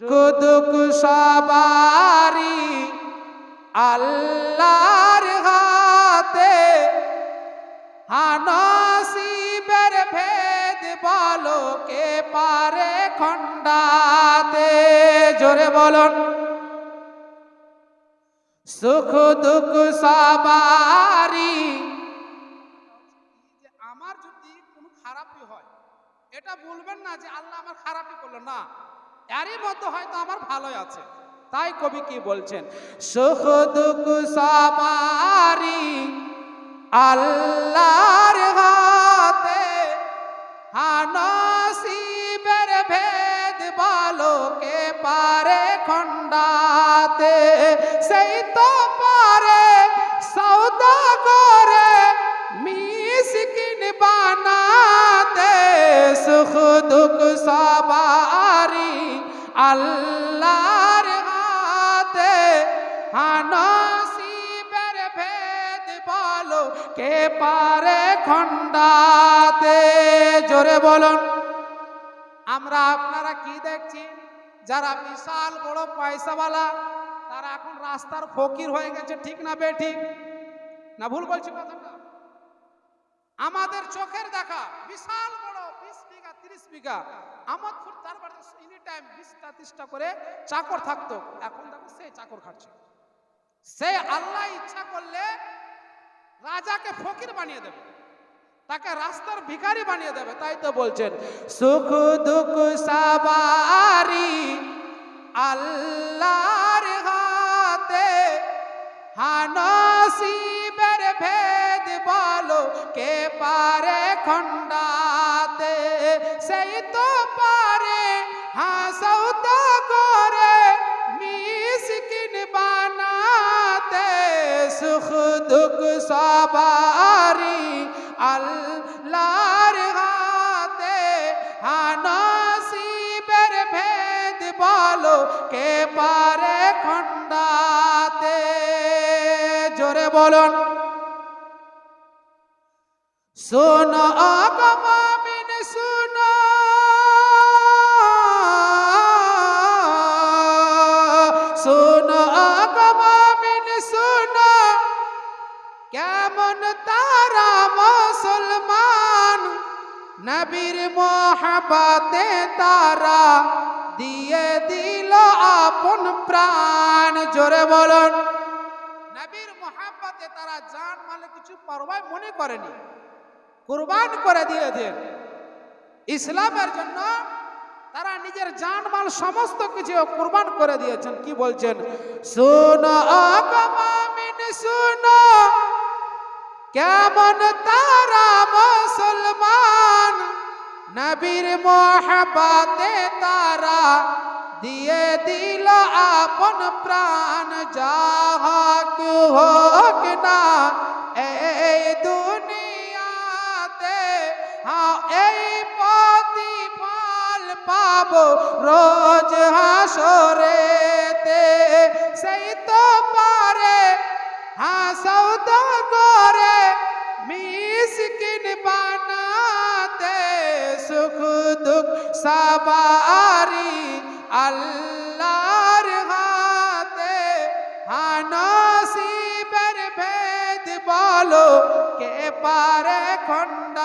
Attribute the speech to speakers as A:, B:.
A: কুদুক সবারি আল্লাহর হাতে হানসিবের ভেদ বলো কে পারে খণ্ডাতে? জোরে বলুন। সুখ দুঃখ সবারি আমার যদি কোনো খারাপই হয়, এটা বলবেন না যে আল্লাহ আমার খারাপই করল, না। এরই মতো হয়তো আমার ভালোই আছে। তাই কবি কি বলছেন? সুখ দুঃখ সবারি আল্লাহর হাতে হানসিবের ভেদ বালোকে পারে খণ্ডাতে? আল্লাহর হাতে হানসিবের ভেদ বলো, কে পারে খণ্ডাতে? জোরে বলুন। আমরা আপনারা কি দেখছি? যারা বিশাল বড় পয়সাওয়ালা, তারা এখন রাস্তার ফকির হয়ে গেছে, ঠিক না বে ঠিক না ভুল বলছি কথাটা? আমাদের চোখের দেখা, বিশাল বড়, বিশ বিঘা, তিরিশ বিঘা, আমাদপুর তার বাড়িতে বিশটা করে চাকর থাকতো। এখন দেখো চাকর খাচ্ছে সে আল্লাহ ইচ্ছা করলে রাজাকে ফকির বানিয়ে দেবে। তাকে রাস্তার ভিখারি বানিয়ে দেবে। তাই তো বলছেন, সুখ, দুঃখ, সাবারি আল্লাহর হাতে, হানসিবের ভেদ বলো, কে পারে খণ্ডাতে? সেই তো দুঃখ সবারি আল্লাহর হাতে হানসিবের ভেদ বলো কে পারে খণ্ডাতে? জোরে বলুন। শোনো কেমন তারা মুসলমান? নবীর মোহাবাতে তারা দিয়ে দিল আপন প্রাণ। জোরে বলুন। নবীর মোহাব্বতে তারা জান মালে কিছু পরবাই মনে করেনি। কুরবান করে দিয়েছেন। ইসলামের জন্য তারা নিজের জান মাল সমস্ত কিছু কুরবান করে দিয়েছেন। কি বলছেন? শুনো কেমন তারা মুসলমান? নবীর মোহাবাতে তারা দিয়ে দিল আপন প্রাণ। যাহক হোক না, এই দুনিয়াতে হ্যাঁ এই প্রতিফল পাবো। রোজ হাসরেতে সবারি আল্লাহর হাতে হানসিবের ভেদ বলো কে পারে খন্ড